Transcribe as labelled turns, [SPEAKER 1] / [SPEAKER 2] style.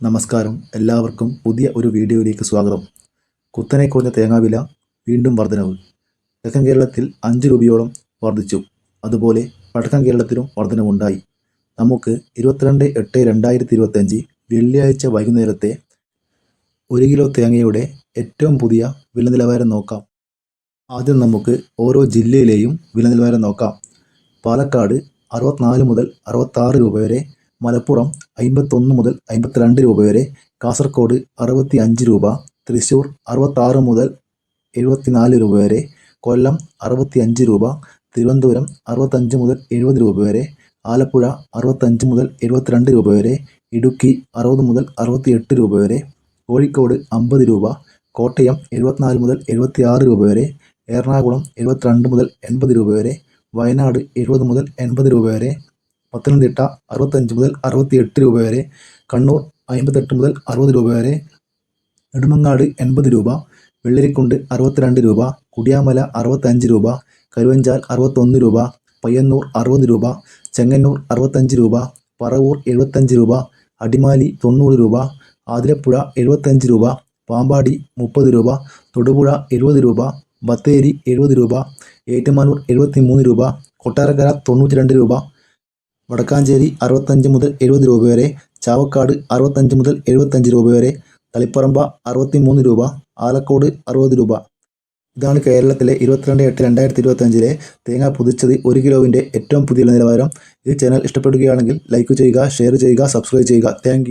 [SPEAKER 1] നമസ്കാരം. എല്ലാവർക്കും പുതിയ ഒരു വീഡിയോയിലേക്ക് സ്വാഗതം. കുത്തനെ കുറഞ്ഞ തേങ്ങാവില വീണ്ടും വർധനവ്. തെക്കൻ കേരളത്തിൽ അഞ്ച് രൂപയോളം വർദ്ധിച്ചു അതുപോലെ വടക്കൻ കേരളത്തിലും വർധനവുണ്ടായി. നമുക്ക് ഇരുപത്തിരണ്ട് എട്ട് രണ്ടായിരത്തി ഇരുപത്തഞ്ച് വെള്ളിയാഴ്ച വൈകുന്നേരത്തെ ഒരു കിലോ തേങ്ങയുടെ ഏറ്റവും പുതിയ വില നിലവാരം നോക്കാം. ആദ്യം നമുക്ക് ഓരോ ജില്ലയിലെയും വില നിലവാരം നോക്കാം. പാലക്കാട് അറുപത്തിനാല് മുതൽ അറുപത്താറ് രൂപ വരെ മലപ്പുറം അമ്പത്തൊന്ന് മുതൽ അമ്പത്തിരണ്ട് രൂപ വരെ കാസർഗോഡ് അറുപത്തി അഞ്ച് രൂപ തൃശ്ശൂർ അറുപത്താറ് മുതൽ എഴുപത്തിനാല് രൂപ വരെ കൊല്ലം അറുപത്തി അഞ്ച് രൂപ തിരുവനന്തപുരം അറുപത്തഞ്ച് മുതൽ എഴുപത് രൂപ വരെ ആലപ്പുഴ അറുപത്തഞ്ച് മുതൽ എഴുപത്തിരണ്ട് രൂപ വരെ ഇടുക്കി അറുപത് മുതൽ അറുപത്തിയെട്ട് രൂപ വരെ കോഴിക്കോട് അമ്പത് രൂപ കോട്ടയം എഴുപത്തിനാല് മുതൽ എഴുപത്തിയാറ് രൂപ വരെ എറണാകുളം എഴുപത്തിരണ്ട് മുതൽ എൺപത് രൂപ വരെ വയനാട് എഴുപത് മുതൽ എൺപത് രൂപ വരെ പത്തനംതിട്ട അറുപത്തഞ്ച് മുതൽ അറുപത്തിയെട്ട് രൂപ വരെ കണ്ണൂർ അമ്പത്തെട്ട് മുതൽ അറുപത് രൂപ വരെ നെടുമങ്ങാട് എൺപത് രൂപ വെള്ളരിക്കുണ്ട് അറുപത്തിരണ്ട് രൂപ കുടിയാമല അറുപത്തഞ്ച് രൂപ കരുവഞ്ചാൽ അറുപത്തൊന്ന് രൂപ പയ്യന്നൂർ അറുപത് രൂപ ചെങ്ങന്നൂർ അറുപത്തഞ്ച് രൂപ പറവൂർ എഴുപത്തഞ്ച് രൂപ അടിമാലി തൊണ്ണൂറ് രൂപ ആതിരപ്പുഴ എഴുപത്തഞ്ച് രൂപ പാമ്പാടി മുപ്പത് രൂപ തൊടുപുഴ എഴുപത് രൂപ ബത്തേരി എഴുപത് രൂപ ഏറ്റുമാനൂർ എഴുപത്തി മൂന്ന് രൂപ കൊട്ടാരക്കര തൊണ്ണൂറ്റി രണ്ട് രൂപ വടക്കാഞ്ചേരി അറുപത്തഞ്ച് മുതൽ എഴുപത് രൂപ വരെ ചാവക്കാട് അറുപത്തഞ്ച് മുതൽ എഴുപത്തഞ്ച് രൂപ വരെ തളിപ്പറമ്പ അറുപത്തി മൂന്ന് രൂപ ആലക്കോട് അറുപത് രൂപ. ഇതാണ് കേരളത്തിലെ ഇരുപത്തിരണ്ട് എട്ട് രണ്ടായിരത്തി ഇരുപത്തഞ്ചിലെ തേങ്ങ പുതിച്ചത് ഒരു കിലോവിന്റെ ഏറ്റവും പുതിയ നിലവാരം. ഈ ചാനൽ ഇഷ്ടപ്പെടുകയാണെങ്കിൽ ലൈക്ക് ചെയ്യുക ഷെയർ ചെയ്യുക സബ്സ്ക്രൈബ് ചെയ്യുക. താങ്ക്